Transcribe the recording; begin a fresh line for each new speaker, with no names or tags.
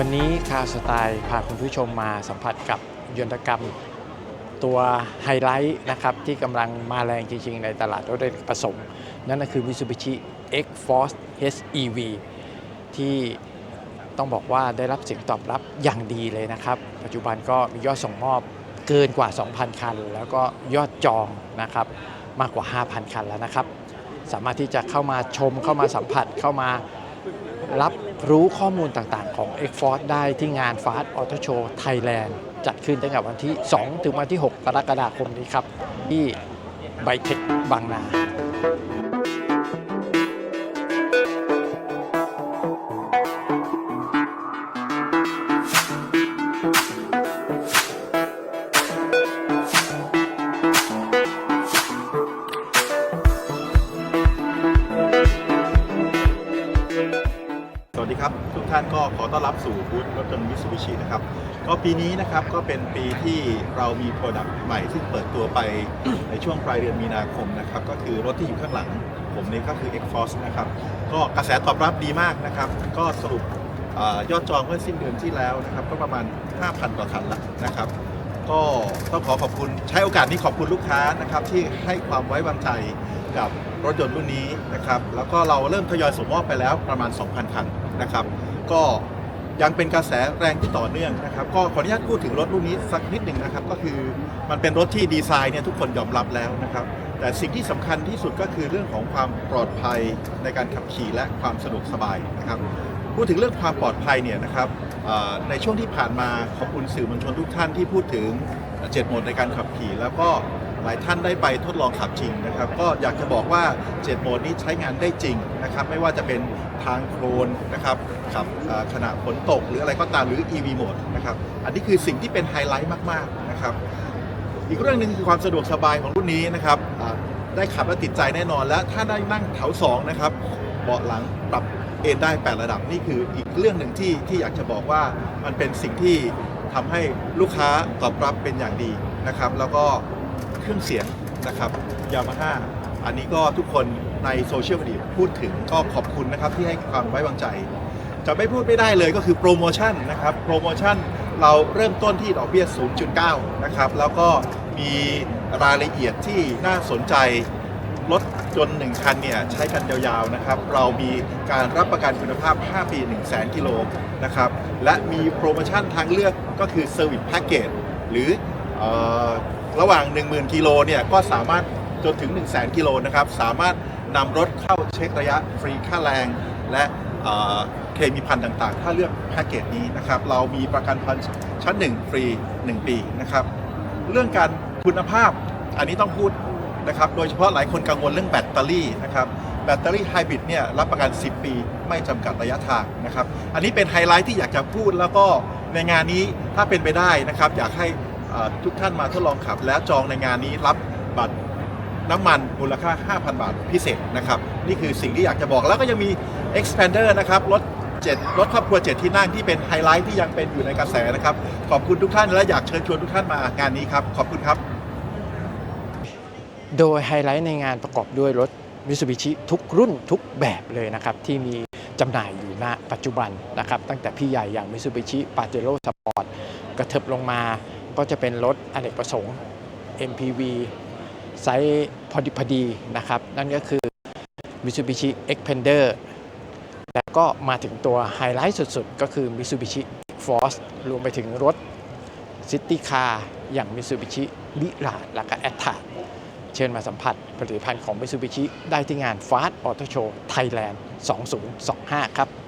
วันนี้คาสไตล์พาคุณผู้ชมมาสัมผัสกับยนตกรรมตัวไฮไลท์นะครับที่กำลังมาแรงจริง ๆ ในตลาดรถยนต์ผสม นั่นก็คือ Mitsubishi X-Force HEV ที่ต้องบอกว่าได้รับเสียงตอบรับอย่างดีเลยนะครับ ปัจจุบันก็มียอดส่งมอบเกินกว่า 2,000 คัน แล้วก็ยอดจองนะครับมากกว่า 5,000 คันแล้วนะครับ สามารถที่จะเข้ามาชมเข้ามาสัมผัสเข้ามา รับรู้ข้อมูลต่างๆ ของ x f o r c e ได้ที่งาน Fast Auto Show Thailand จัดขึ้นตั้งแต่วันที่ 2 ถึงวันที่ 6 กรกฎาคมนี้ครับ ที่ไบเทคบางนา
สวัสดีครับ ทุกท่านก็ขอต้อนรับสู่บูธรถยนต์มิสูบิชินะครับ ก็ปีนี้นะครับก็เป็นปีที่เรามีโปรดักต์ใหม่ซึ่งเปิดตัวไปในช่วงปลายเดือนมีนาคมนะครับ ก็คือรถที่อยู่ข้างหลังผมนี่ก็คือ X-Force นะครับ ก็กระแสตอบรับดีมากนะครับ ก็สรุปอยอดจองเมื่อสิ้นเดือนที่แล้วนะครับ ก็ประมาณ 5,000 กว่าคันแล้วนะครับ ก็ต้องขอขอบคุณใช้โอกาสนี้ขอบคุณลูกค้านะครับที่ให้ความไว้วางใจกับรถยนต์รุ่นนี้นะครับแล้วก็เราเริ่มทยอยส่งมอบไปแล้วประมาณ 2,000 คันนะครับ ก็ยังเป็นกระแสแรงที่ต่อเนื่องนะครับ ก็ขออนุญาตพูดถึงรถรุ่นนี้สักนิดหนึ่งนะครับ ก็คือมันเป็นรถที่ดีไซน์เนี่ยทุกคนยอมรับแล้วนะครับ แต่สิ่งที่สำคัญที่สุดก็คือเรื่องของความปลอดภัยในการขับขี่และความสะดวกสบายนะครับ พูดถึงเรื่องความปลอดภัยเนี่ยนะครับ ในช่วงที่ผ่านมาขอบคุณสื่อมวลชนทุกท่านที่พูดถึงเจ็ดโหมดในการขับขี่ แล้วก็หลายท่านได้ไปทดลองขับจริงนะครับ ก็อยากจะบอกว่าเจ็ดโหมดนี้ใช้งานได้จริงนะครับ ไม่ว่าจะเป็นทางโคลนนะครับขับขณะฝนตกหรืออะไรก็ตามหรือ EV โหมดนะครับ อันนี้คือสิ่งที่เป็นไฮไลท์มากๆนะครับ อีกเรื่องหนึ่งคือความสะดวกสบายของรุ่นนี้นะครับได้ขับและติดใจแน่นอนและถ้าได้นั่งแถว2นะครับ เบาะหลังปรับเอนได้ 8 ระดับนี่คืออีกเรื่องหนึ่งที่ที่อยากจะบอกว่ามันเป็นสิ่งที่ทำให้ลูกค้าตอบรับเป็นอย่างดีนะครับ แล้วก็เครื่องเสียงนะครับยามาฮ่าอันนี้ก็ทุกคนในโซเชียลมีเดียพูดถึงก็ขอบคุณนะครับที่ให้ความไว้วางใจ จะไม่พูดไม่ได้เลยก็คือโปรโมชั่นนะครับโปรโมชั่นเราเริ่มต้นที่ดอกเบี้ย 0.9 นะครับ แล้วก็มีรายละเอียดที่น่าสนใจ รถจนต์1คันเนี่ยใช้กันยาวๆนะครับ เรามีการรับประกันคุณภาพ 5 ปี 1 0 0 0 0แกิโลนะครับ และมีโปรโมชั่นทางเลือกก็คือ Service Package หรืออระหว่าง 10,000 กิโลเนี่ยก็สามารถจนถึง 1 0 0 0 0 0กิโลนะครับ สามารถนำรถเข้าเช็คระยะฟรีค่าแรง และเคมีพันต่างๆ ถ้าเลือกแพ็กเกจนี้นะครับ เรามีประกันภัยชั้น 1 ฟรี 1 ปีนะครับ เรื่องการคุณภาพอันนี้ต้องพูด นะครับโดยเฉพาะหลายคนกังวลเรื่องแบตเตอรี่นะครับแบตเตอรี่ไฮบริดเนี่ยรับประกัน 10 ปีไม่จำกัดระยะทางนะครับ อันนี้เป็นไฮไลท์ที่อยากจะพูดแล้วก็ในงานนี้ถ้าเป็นไปได้นะครับ อยากให้ทุกท่านมาทดลองขับ และจองในงานนี้รับบัตรน้ำมันมูลค่า 5,000 บาทพิเศษนะครับ นี่คือสิ่งที่อยากจะบอกแล้วก็ยังมี expander นะครับรถ7รถครอบครัว 7 ที่นั่งที่เป็นไฮไลท์ที่ยังเป็นอยู่ในกระแสนะครับ ขอบคุณทุกท่านและอยากเชิญชวนทุกท่านมางานนี้ครับ ขอบคุณครับ
โดยไฮไลท์ในงานประกอบด้วยรถ Mitsubishi ทุกรุ่นทุกแบบเลยนะครับ ที่มีจำหน่ายอยู่ณปัจจุบันนะครับ ตั้งแต่พี่ใหญ่อย่าง Mitsubishi Pajero Sport กระเถิบลงมาก็จะเป็นรถอเนกประสงค์ MPV ไซส์พอดีพอดีนะครับ นั่นก็คือ Mitsubishi Xpander แล้วก็มาถึงตัวไฮไลท์สุดๆ ก็คือ Mitsubishi Force รวมไปถึงรถซิตี้คาร์อย่าง Mitsubishi m i r a และก็ a t t a เชิญมาสัมผัสผลิตภัณฑ์ของ Mitsubishi ได้ที่งาน Fast Auto Show Thailand 2025 ครับ